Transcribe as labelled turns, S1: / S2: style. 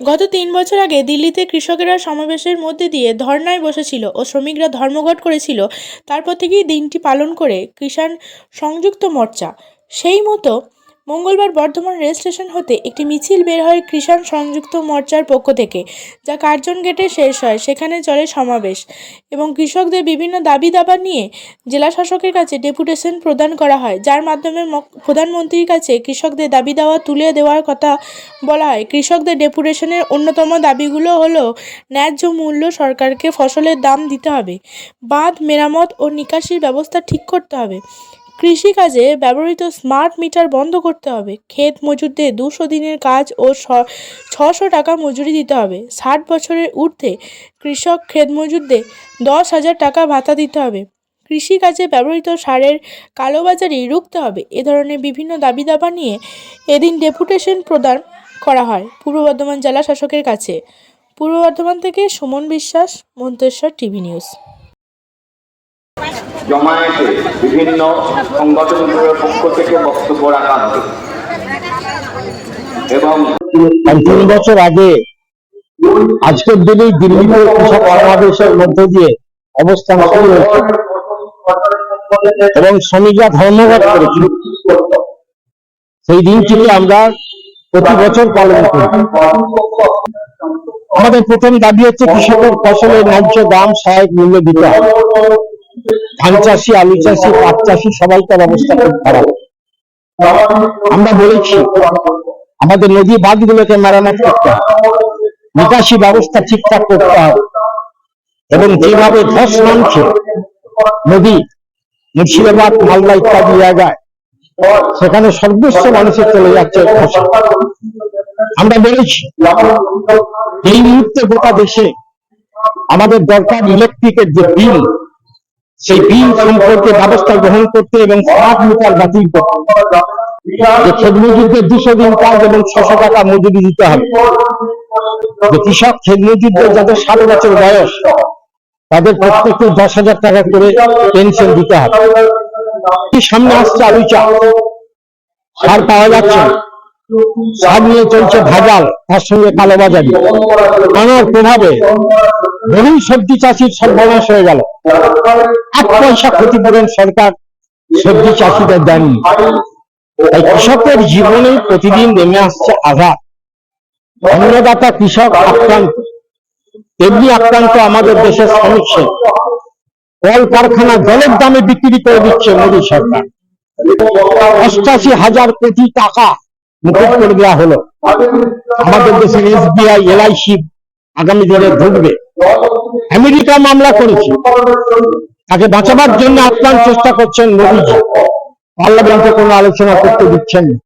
S1: গত তিন বছর আগে দিল্লিতে কৃষকেরা সমাবেশের মধ্যে দিয়ে ধর্নায় বসেছিল ও শ্রমিকরা ধর্মঘট করেছিল, তারপর থেকেই দিনটি পালন করে কিষাণ সংযুক্ত মোর্চা। সেই মতো মঙ্গলবার বর্ধমান রেল স্টেশন হতে একটি মিছিল বের হয় কৃষাণ সংযুক্ত মোর্চার পক্ষ থেকে, যা কার্জন গেটে শেষ হয়, সেখানে চলে সমাবেশ এবং কৃষকদের বিভিন্ন দাবি দাবা নিয়ে জেলা শাসকের কাছে ডেপুটেশন প্রদান করা হয়, যার মাধ্যমে প্রধানমন্ত্রীর কাছে কৃষকদের দাবি দাওয়া তুলে দেওয়ার কথা বলা হয়। কৃষকদের ডেপুটেশনের অন্যতম দাবিগুলো হলো ন্যায্য মূল্য সরকারকে ফসলের দাম দিতে হবে, বাঁধ, মেরামত ও নিকাশির ব্যবস্থা ঠিক করতে হবে। কৃষিকাজে ব্যবহৃত স্মার্ট মিটার বন্ধ করতে হবে। ক্ষেত মজুরদের দুশো দিনের কাজ ও ছশো টাকা মজুরি দিতে হবে। ষাট বছরের ঊর্ধ্বে কৃষক ক্ষেত মজুরদের দশ হাজার টাকা ভাতা দিতে হবে। কৃষিকাজে ব্যবহৃত সারের কালোবাজারি রুখতে হবে। এ ধরনের বিভিন্ন দাবি দাবা নিয়ে এদিন ডেপুটেশন প্রদান করা হয় পূর্ব বর্ধমান জেলা শাসকের কাছে। পূর্ব বর্ধমান থেকে সুমন বিশ্বাস, মন্তেশ্বর টিভি নিউজ।
S2: জমায়েতে বিভিন্ন সংগঠনগুলোর পক্ষ থেকে বক্তব্য রাখা হবে। এবং
S3: তিন বছর আগে আজকের দিনেই দিল্লিতে কৃষক সমাবেশের মধ্য দিয়ে অবস্থান শুরু হয়েছে। এবং শ্রমিকরা ধর্মঘট করেছিল। সেই দিনটিকে আমরা প্রতি বছর পালন করি। আমাদের প্রথম দাবি হচ্ছে কৃষকের ফসলের ন্যায্য দাম সহায়ক মূল্য দিতে হবে। ধান চাষি, আলু চাষি, পাট চাষি সবাইকার অবস্থা খুব খারাপ। আমরা বলেছি, আমাদের নদী বাঁধগুলোকে মেরামত করতে হবে। নিকাশি ব্যবস্থা ঠিকঠাক করতে হবে। এবং যেভাবে ধস নামছে, নদী, মুর্শিদাবাদ, মালদা ইত্যাদি জায়গায়, সেখানে সর্বস্ব মানুষের চলে যাচ্ছে আমরা বলেছি, এই মুহূর্তে গোটা দেশে আমাদের দরকার ইলেকট্রিকের যে বিল সেই বিল সম্পর্কে ব্যবস্থা গ্রহণ করতে এবং স্মার্ট মিটার বাতিল করতে। যে ক্ষেত মজুরদের দুশো দিন কাজ এবং ছশো টাকা মজুরি দিতে হবে। যে কৃষক ক্ষেত মজুরদের যাদের ষাট বছর বয়স তাদের প্রত্যেককে দশ হাজার টাকা করে পেনশন দিতে হবে। কি সামনে আসছে আলু চাষ। সার পাওয়া যাচ্ছে চলছে তার সঙ্গে নানার প্রভাবে বহু সবজি চাষির সর্বনাশ হয়ে গেল। এক পয়সা ক্ষতিপূরণ সরকার সবজি চাষিদের দেননি তাই কৃষকের জীবনে প্রতিদিন নেমে আসছে আঘাত। অন্নদাতা কৃষক আক্রান্ত। তেমনি আক্রান্ত আমাদের দেশের শ্রেণি। কল কারখানা জলের দামে বিক্রি করে দিচ্ছে মোদী সরকার। অষ্টাশি হাজার কোটি টাকা মুকুট করে দেওয়া হলো। আমাদের দেশের এসবিআই, এলআইসি আগামী দিনে ঢুকবে। আমেরিকা মামলা করেছে। তাকে বাঁচাবার জন্য আপ্রাণ চেষ্টা করছেন মোদীজি। পার্লামেন্টে কোনো আলোচনা করতে দিচ্ছেন না।